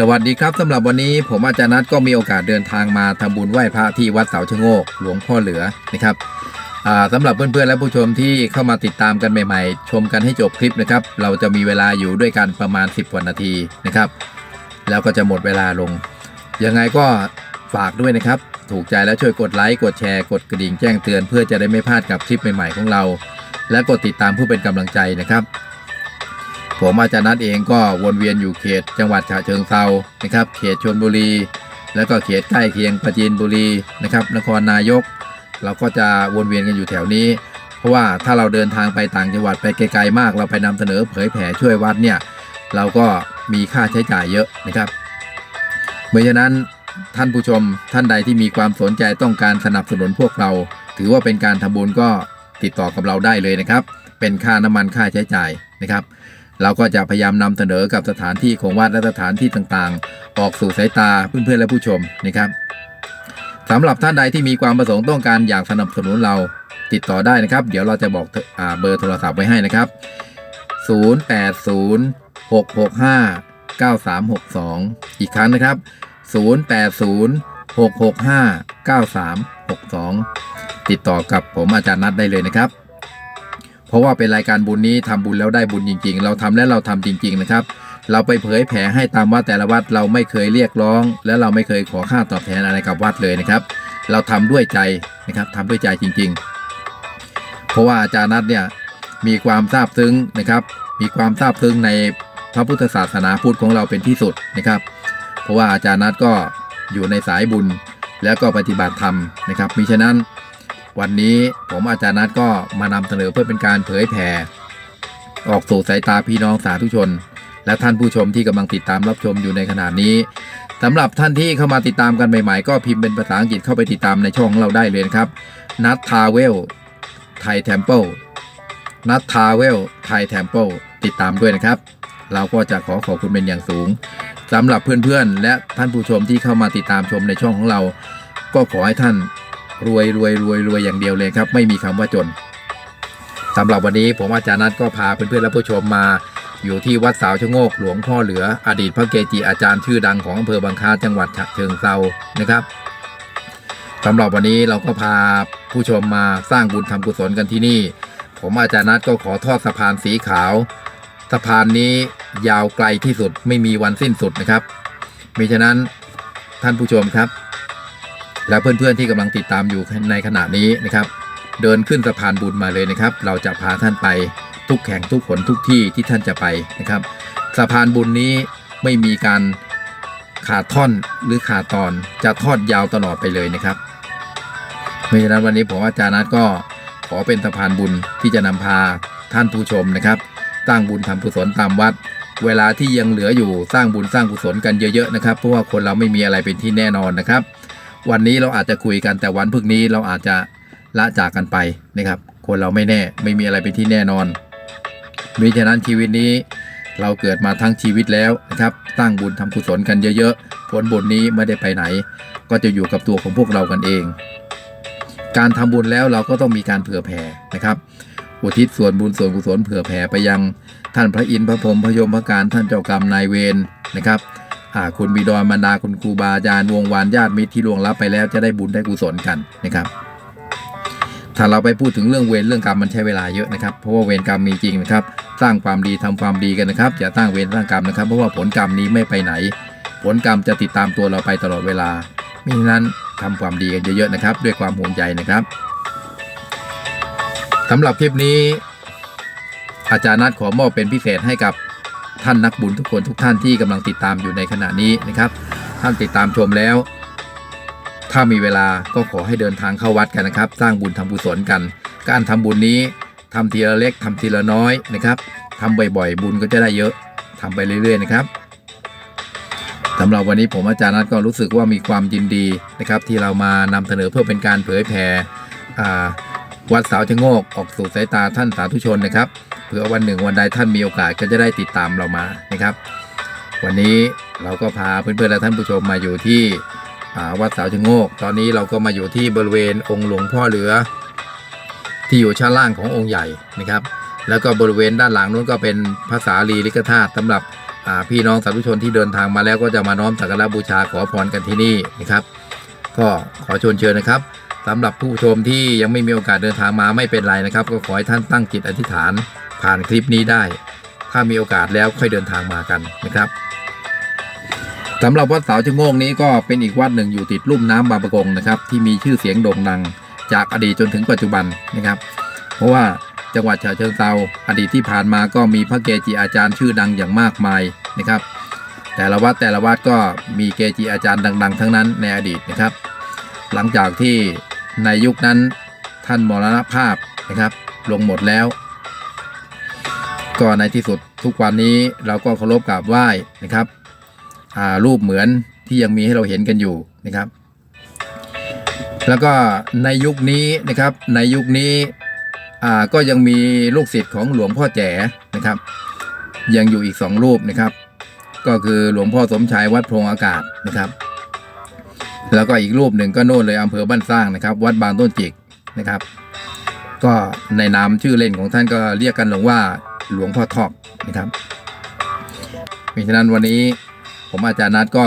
สวัสดีครับสำหรับวันนี้ผมอาจารย์นัทก็มีโอกาสเดินทางมาทำบุญไหว้พระที่วัดเสาชะโงกหลวงพ่อเหลือนะครับอ่าสำหรับเพื่อนๆและผู้ชมที่เข้ามาติดตามกันใหม่ๆ ชมกันให้จบคลิปนะครับ เราจะมีเวลาอยู่ด้วยกันประมาณ 10กว่านาทีนะครับ แล้วก็จะหมดเวลาลง ยังไงก็ฝากด้วยนะครับ ถูกใจแล้วช่วยกดไลค์กดแชร์กดกระดิ่งแจ้งเตือนเพื่อจะได้ไม่พลาดกับคลิปใหม่ๆของเรา และกดติดตามเพื่อเป็นกำลังใจนะครับ ผมอาจารย์นัทเองก็วนเวียนอยู่เขตจังหวัดฉะเชิงเซานะครับ เขตชลบุรี แล้วก็เขตใกล้เคียงปราจีนบุรีนะครับ นครนายก เราก็จะวนเวียนกันอยู่แถวนี้ เพราะว่าถ้าเราเดินทางไปต่างจังหวัดไปไกลๆมาก เราไปนำเสนอเผยแผ่ช่วยวัดเนี่ยเราก็มีค่าใช้จ่ายเยอะนะครับเพราะฉะนั้นท่านผู้ชมท่านใดที่มีความสนใจต้องการสนับสนุนพวกเรา ถือว่าเป็นการทำบุญก็ติดต่อกับเราได้เลยนะครับ เป็นค่าน้ำมันค่าใช้จ่ายนะครับ เราก็จะพยายามนำเสนอกับสถานที่ของวัดและสถานที่ต่างๆ ออกสู่สายตาเพื่อนๆและผู้ชมนะครับสำหรับท่านใดที่มีความประสงค์ต้องการอยากสนับสนุนเราติดต่อได้นะครับ เดี๋ยวเราจะบอกอเบอร์โทรศัพท์ไว้ให้นะครับ 080 665 9362 อีกครั้งนะครับ 080 665 9362 ติดต่อกับผมอาจารย์นัดได้เลยนะครับ เพราะว่าเป็นรายการบุญนี้ทำบุญแล้วได้บุญจริง ๆ เราทำและเราทำจริง ๆ นะครับ เราไปเผยแผ่ให้ตามวัดแต่ละวัดเราไม่เคยเรียกร้อง และเราไม่เคยขอค่าตอบแทนอะไรกับวัดเลยนะครับ เราทำด้วยใจนะครับทำด้วยใจจริง ๆ เพราะว่าอาจารย์นัทเนี่ยมีความซาบซึ้งนะครับ มีความซาบซึ้งในพระพุทธศาสนาพุทธของเราเป็นที่สุดนะครับ เพราะว่าอาจารย์นัทก็อยู่ในสายบุญแล้วก็ปฏิบัติธรรมนะครับมิฉะนั้น วันนี้ผมอาจารย์นัทก็มานำเสนอเพื่อเป็นการเผยแผ่ออกสู่สายตาพี่น้องสาธุชน และท่านผู้ชมที่กำลังติดตามรับชมอยู่ในขณะนี้สำหรับท่านที่เข้ามาติดตามกันใหม่ๆ ก็พิมพ์เป็นภาษาอังกฤษเข้าไปติดตามในช่องของเราได้เลยครับนัททาเวลไทยเทมเพิลนัททาเวลไทยเทมเพิลติดตามด้วยนะครับ เราก็จะขอขอบคุณเป็นอย่างสูงสำหรับเพื่อนๆ และท่านผู้ชมที่เข้ามาติดตามชมในช่องของเรา ก็ขอให้ท่าน รวยรวยรวยรวยอย่างเดียวเลยครับ ไม่มีคำว่าจนสำหรับวันนี้ผมอาจารย์นัทก็พาเพื่อนๆและผู้ชมมา อยู่ที่วัดสาวชะโงกหลวงพ่อเหลือ อดีตพระเกจิอาจารย์ชื่อดังของอำเภอบางคาจังหวัดฉะเชิงเซานะครับสำหรับวันนี้เราก็พาผู้ชมมาสร้างบุญทำกุศลกันที่นี่ ผมอาจารย์นัทก็ขอทอดสะพานสีขาว สะพานนี้ยาวไกลที่สุดไม่มีวันสิ้นสุดนะครับมิฉะนั้นท่านผู้ชมครับ และเพื่อนๆที่กำลังติดตามอยู่ในขณะนี้นะครับ เดินขึ้นสะพานบุญมาเลยนะครับ เราจะพาท่านไปทุกแห่งทุกขนทุกที่ที่ท่านจะไปนะครับ สะพานบุญนี้ไม่มีการขาดท่อนหรือขาดตอนจะทอดยาวตลอดไปเลยนะครับเพราะฉะนั้นวันนี้ผมอาจารย์นัทก็ขอเป็นสะพานบุญที่จะนำพาท่านผู้ชมนะครับสร้างบุญทำกุศลตามวัด เวลาที่ยังเหลืออยู่สร้างบุญสร้างกุศลกันเยอะๆนะครับเพราะว่าคนเราไม่มีอะไรเป็นที่แน่นอนนะครับ วันนี้เราอาจจะคุยกันแต่วันพรุ่งนี้เราอาจจะละจากกันไปนะครับ คนเราไม่แน่ไม่มีอะไรเป็นที่แน่นอนมิฉะนั้นชีวิตนี้เราเกิดมาทั้งชีวิตแล้วนะครับตั้งบุญทำกุศลกันเยอะๆผลบุญนี้ไม่ได้ไปไหน ก็จะอยู่กับตัวของพวกเรากันเอง การทำบุญแล้วเราก็ต้องมีการเผื่อแผ่นะครับอุทิศส่วนบุญส่วนกุศลเผื่อแผ่ไปยัง ท่านพระอินทร์พระพรหมพระยมพระการท่านเจ้ากรรมนายเวรนะครับ อ่าคุณบิดอนมารดาคุณครูบาอาจารย์วงวานญาติมิตรที่ล่วงลับไปแล้วจะได้บุญได้กุศลกันนะครับ ถ้าเราไปพูดถึงเรื่องเวรเรื่องกรรมมันใช้เวลาเยอะนะครับ เพราะว่าเวรกรรมมีจริงนะครับ สร้างความดีทำความดีกันนะครับอย่าตั้างเวรสร้างกรรมนะครับ เพราะว่าผลกรรมนี้ไม่ไปไหน ผลกรรมจะติดตามตัวเราไปตลอดเวลามิฉะนั้นทำความดีกันเยอะๆนะครับ ด้วยความห่วงใยนะครับสำหรับคลิปนี้อาจารย์นัดขอมอบเป็นพิเศษให้กับ ท่านนักบุญทุกคนทุกท่านที่กำลังติดตามอยู่ในขณะนี้นะครับ ท่านติดตามชมแล้ว ถ้ามีเวลาก็ขอให้เดินทางเข้าวัดกันนะครับ สร้างบุญทำกุศลกัน การทำบุญนี้ทำทีละเล็กทำทีละน้อยนะครับทำบ่อยๆ บุญก็จะได้เยอะทำไปเรื่อยๆนะครับสำหรับวันนี้ผมอาจารย์นัทก็รู้สึกว่ามีความยินดีนะครับ ที่เรามานำเสนอเพื่อเป็นการเผยแผ่อ่วัดสาวชะโงกออกสู่สายตาท่านสาธุชนนะครับ เผื่อวันหนึ่งวันใดท่านมีโอกาสก็จะได้ติดตามเรามานะครับ วันนี้เราก็พาเพื่อนๆและท่านผู้ชมมาอยู่ที่วัดสาวชะโงก ตอนนี้เราก็มาอยู่ที่บริเวณองค์หลวงพ่อเหลือ ที่อยู่ชั้นล่างขององค์ใหญ่นะครับ แล้วก็บริเวณด้านหลังนู้นก็เป็นภาษาลีลิกธาตุสำหรับพี่น้องสาธุชนที่เดินทางมาแล้วก็จะมาน้อมสักการะบูชาขอพรกันที่นี่นะครับ ก็ขอชวนเชิญนะครับสำหรับผู้ชมที่ยังไม่มีโอกาสเดินทางมาไม่เป็นไรนะครับ ก็ขอให้ท่านตั้งจิตอธิษฐาน ผ่านคลิปนี้ได้ ถ้ามีโอกาสแล้วค่อยเดินทางมากันนะครับสำหรับวัดเสาชะโงงนี้ก็เป็นอีกวัดหนึ่งอยู่ติดลุ่มน้ำบางประกงนะครับ ที่มีชื่อเสียงโด่งดังจากอดีตจนถึงปัจจุบันนะครับ เพราะว่าจังหวัดฉะเชิงเทราอดีตที่ผ่านมาก็มีพระเกจิอาจารย์ชื่อดังอย่างมากมายนะครับ แต่ละวัดแต่ละวัดก็มีเกจิอาจารย์ดัง ๆ ทั้งนั้นในอดีตนะครับ หลังจากที่ในยุคนั้นท่านมรณภาพนะครับ ลงหมดแล้ว ก็ในที่สุดทุกวันนี้เราก็เคารพกราบไหว้นะครับรูปเหมือนที่ยังมีให้เราเห็นกันอยู่นะครับ แล้วก็ในยุคนี้นะครับในยุคนี้ก็ยังมีลูกศิษย์ของหลวงพ่อแจ๋นะครับ ยังอยู่อีกสองรูปนะครับ ก็คือหลวงพ่อสมชายวัดโพรงอากาศนะครับ แล้วก็อีกรูปหนึ่งก็โน่นเลยอำเภอบ้านสร้างนะครับ วัดบางต้นจิกนะครับ ก็ในนามชื่อเล่นของท่านก็เรียกกันหลวงว่า หลวงพ่อทอกนะครับเพราะฉะนั้นวันนี้ผมอาจารย์นัดก็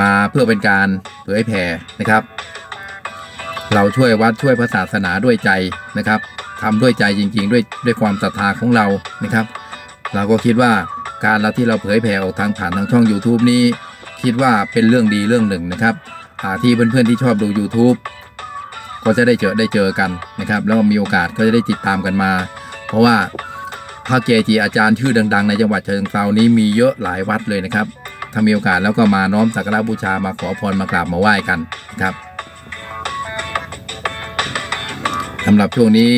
มาเพื่อเป็นการเผยแผ่นะครับ เราช่วยวัดช่วยพระศาสนาด้วยใจนะครับทำด้วยใจจริง ๆ ด้วยด้วยความศรัทธาของเรานะครับ เราก็คิดว่าการเราที่เราเผยแผ่ออกทางผ่านทางช่อง YouTube นี้ คิดว่าเป็นเรื่องดีเรื่องหนึ่งนะครับที่เพื่อนๆที่ชอบดู YouTube ก็จะได้เจอได้เจอกันนะครับ แล้วมีโอกาสก็จะได้ติดตามกันมา เพราะว่าพระเกจิอาจารย์ชื่อดัง ๆ ในจังหวัดเชียงเทรานี้มีเยอะหลายวัดเลยนะครับ ถ้ามีโอกาสแล้วก็มาน้อมสักการะบูชามาขอพรมากราบมาไหว้กันนะครับสำหรับช่วงนี้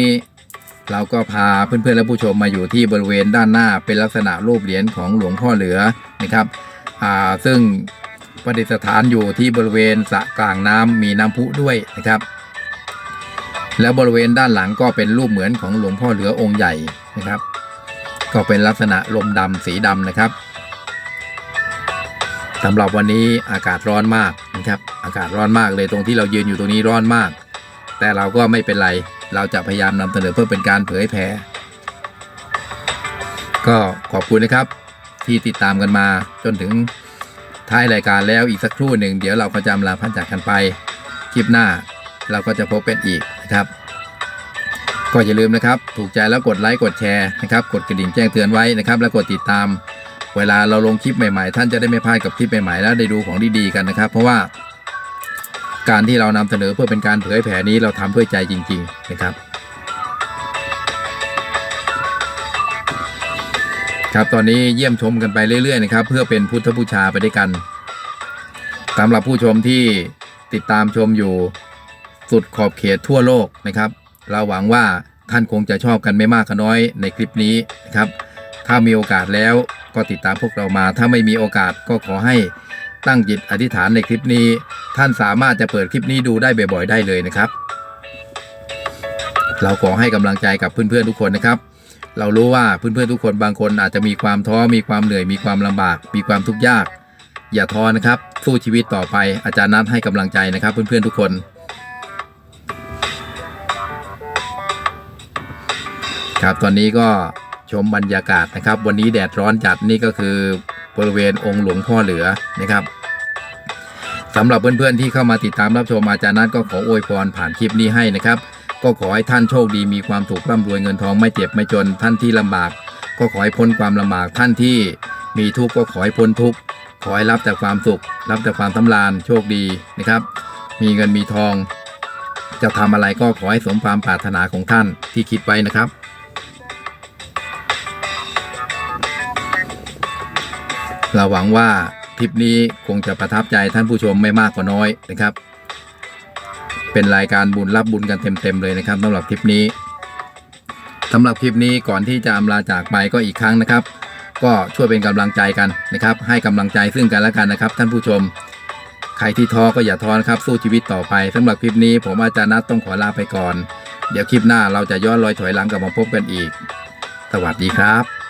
เราก็พาเพื่อนๆและผู้ชมมาอยู่ที่บริเวณด้านหน้าเป็นลักษณะรูปเหรียญของหลวงพ่อเหลือนะครับอ่าซึ่งประดิษฐานอยู่ที่บริเวณสระกลางน้ำมีน้ำพุด้วยนะครับ แล้วบริเวณด้านหลังก็เป็นรูปเหมือนของหลวงพ่อเหลือองค์ใหญ่นะครับ ก็เป็นลักษณะลมดำสีดำนะครับสำหรับวันนี้อากาศร้อนมากนะครับ อากาศร้อนมากเลยตรงที่เรายืนอยู่ตรงนี้ร้อนมาก แต่เราก็ไม่เป็นไร เราจะพยายามนำเสนอเพื่อเป็นการเผยแผ่ก็ขอบคุณนะครับ ที่ติดตามกันมาจนถึงท้ายรายการแล้วอีกสักครู่หนึ่งเดี๋ยวเราก็จะลาพันจากกันไปคลิปหน้า เราก็จะพบกันอีกนะครับ ก็อย่าลืมนะครับ ถูกใจแล้วกดไลค์กดแชร์นะครับกดกระดิ่งแจ้งเตือนไว้นะครับ แล้วกดติดตาม เวลาเราลงคลิปใหม่ๆ ท่านจะได้ไม่พลาดกับคลิปใหม่ๆแล้วได้ดูของดีๆกันนะครับ เพราะว่า การที่เรานำเสนอเพื่อเป็นการเผยแผ่นี้เราทำเพื่อใจจริง ๆ นะครับครับตอนนี้เยี่ยมชมกันไปเรื่อยๆนะครับ เพื่อเป็นพุทธบูชาไปด้วยกันสำหรับผู้ชมที่ติดตามชมอยู่ สุดขอบเขตทั่วโลกนะครับ เราหวังว่าท่านคงจะชอบกันไม่มากก็น้อยในคลิปนี้นะครับ ถ้ามีโอกาสแล้วก็ติดตามพวกเรามา ถ้าไม่มีโอกาสก็ขอให้ตั้งจิตอธิษฐานในคลิปนี้ ท่านสามารถจะเปิดคลิปนี้ดูได้บ่อยๆ ได้เลยนะครับ เราขอให้กำลังใจกับเพื่อนๆทุกคนนะครับ เรารู้ว่าเพื่อนๆทุกคนบางคนอาจจะมีความท้อมีความเหนื่อยมีความลำบาก มีความทุกข์ยาก อย่าท้อนะครับ สู้ชีวิตต่อไปอาจารย์นัทให้กำลังใจนะครับ เพื่อนๆทุกคน ครับตอนนี้ก็ชมบรรยากาศนะครับ วันนี้แดดร้อนจัดนี่ก็คือบริเวณองค์หลวงพ่อเหลือนะครับสำหรับเพื่อนๆที่เข้ามาติดตามรับชมอาจารย์นัทก็ขออวยพรผ่านคลิปนี้ให้นะครับ ก็ขอให้ท่านโชคดีมีความถูกร่ำรวยเงินทองไม่เจ็บไม่จนท่านที่ลำบาก ก็ขอให้พ้นความลำบากท่านที่มีทุกข์ก็ขอให้พ้นทุกข์ขอให้รับแต่ความสุข รับแต่ความสำราญโชคดีนะครับ มีเงินมีทอง จะทำอะไรก็ขอให้สมความปรารถนาของท่านที่คิดไว้นะครับ เราหวังว่าคลิปนี้คงจะประทับใจท่านผู้ชมไม่มากก็น้อยนะครับ เป็นรายการบุญรับบุญกันเต็มๆเลยนะครับสำหรับคลิปนี้สำหรับคลิปนี้ก่อนที่จะอำลาจากไปก็อีกครั้งนะครับ ก็ช่วยเป็นกำลังใจกันนะครับ ให้กำลังใจซึ่งกันและกันนะครับ ท่านผู้ชม ใครที่ท้อก็อย่าท้อนะครับ สู้ชีวิตต่อไปสำหรับคลิปนี้ ผมอาจารย์นัทต้องขอลาไปก่อน เดี๋ยวคลิปหน้าเราจะย้อนรอยถอยหลังกลับมาพบกันอีก สวัสดีครับ